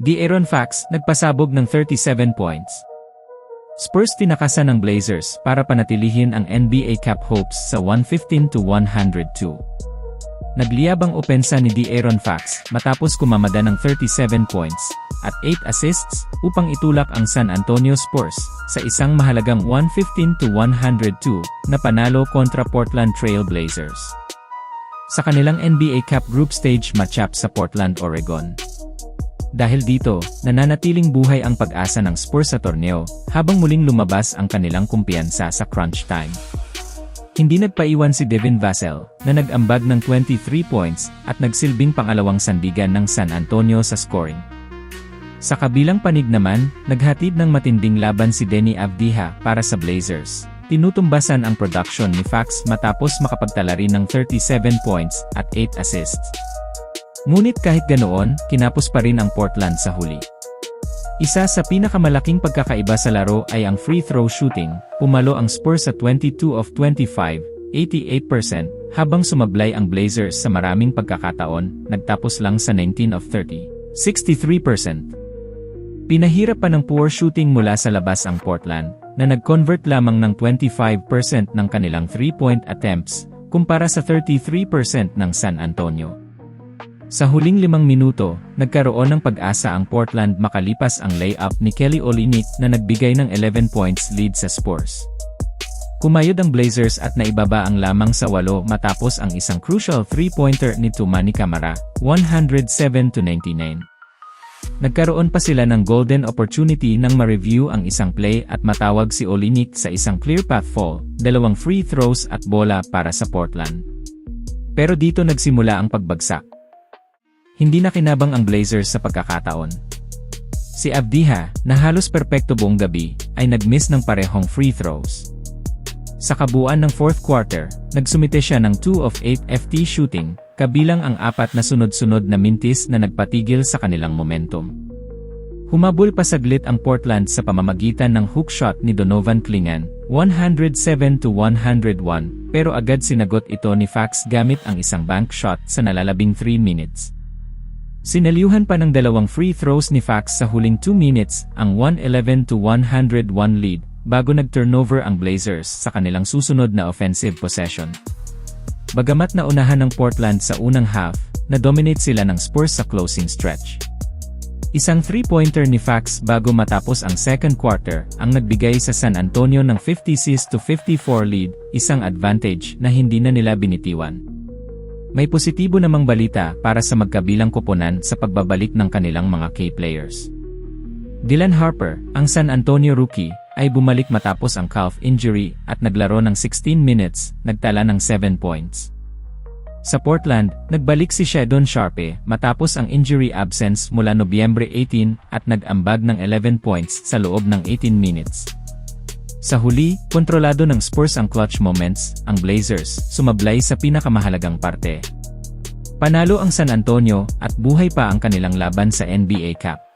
De'Aaron Fox nagpasabog ng 37 points. Spurs tinakasan ng Blazers para panatilihin ang NBA Cup hopes sa 115 to 102. Nagliyabang opensa ni De'Aaron Fox matapos kumamada ng 37 points at 8 assists upang itulak ang San Antonio Spurs sa isang mahalagang 115 to 102 na panalo kontra Portland Trail Blazers. Sa kanilang NBA Cup group stage matchup sa Portland, Oregon. Dahil dito, nananatiling buhay ang pag-asa ng Spurs sa torneo, habang muling lumabas ang kanilang kumpiyansa sa crunch time. Hindi nagpaiwan si Devin Vassell, na nag-ambag ng 23 points, at nagsilbing pangalawang sandigan ng San Antonio sa scoring. Sa kabilang panig naman, naghatid ng matinding laban si Denny Avdija para sa Blazers. Tinutumbasan ang production ni Fax matapos makapagtala rin ng 37 points at 8 assists. Ngunit kahit ganoon, kinapos pa rin ang Portland sa huli. Isa sa pinakamalaking pagkakaiba sa laro ay ang free throw shooting, pumalo ang Spurs sa 22 of 25, 88%, habang sumablay ang Blazers sa maraming pagkakataon, nagtapos lang sa 19 of 30, 63%. Pinahirap pa ng poor shooting mula sa labas ang Portland, na nag-convert lamang ng 25% ng kanilang 3-point attempts, kumpara sa 33% ng San Antonio. Sa huling limang minuto, nagkaroon ng pag-asa ang Portland makalipas ang layup ni Kelly Olynyk na nagbigay ng 11 points lead sa Spurs. Kumayod ang Blazers at naibaba ang lamang sa walo matapos ang isang crucial three-pointer ni Tumani Camara, 107-99. Nagkaroon pa sila ng golden opportunity nang ma-review ang isang play at matawag si Olynyk sa isang clear path fall, dalawang free throws at bola para sa Portland. Pero dito nagsimula ang pagbagsak. Hindi na kinabang ang Blazers sa pagkakataon. Si Abdiha, na halos perpekto buong gabi, ay nag-miss ng parehong free throws. Sa kabuuan ng fourth quarter, nagsumite siya ng 2 of 8 FT shooting, kabilang ang apat na sunod-sunod na mintis na nagpatigil sa kanilang momentum. Humabol pa saglit ang Portland sa pamamagitan ng hook shot ni Donovan Klingan, 107 to 101, pero agad sinagot ito ni Fax gamit ang isang bank shot sa nalalabing 3 minutes. Sinaliuhan pa ng dalawang free throws ni Fax sa huling 2 minutes ang 111 to 101 lead bago nag-turnover ang Blazers sa kanilang susunod na offensive possession. Bagamat naunahan ng Portland sa unang half, na-dominate sila ng Spurs sa closing stretch. Isang three-pointer ni Fax bago matapos ang second quarter ang nagbigay sa San Antonio ng 56 to 54 lead, isang advantage na hindi na nila binitiwan. May positibo namang balita para sa magkabilang koponan sa pagbabalik ng kanilang mga key players. Dylan Harper, ang San Antonio rookie, ay bumalik matapos ang calf injury at naglaro ng 16 minutes, nagtala ng 7 points. Sa Portland, nagbalik si Shedon Sharpe matapos ang injury absence mula Nobyembre 18 at nag-ambag ng 11 points sa loob ng 18 minutes. Sa huli, kontrolado ng Spurs ang clutch moments, ang Blazers, sumablay sa pinakamahalagang parte. Panalo ang San Antonio at buhay pa ang kanilang laban sa NBA Cup.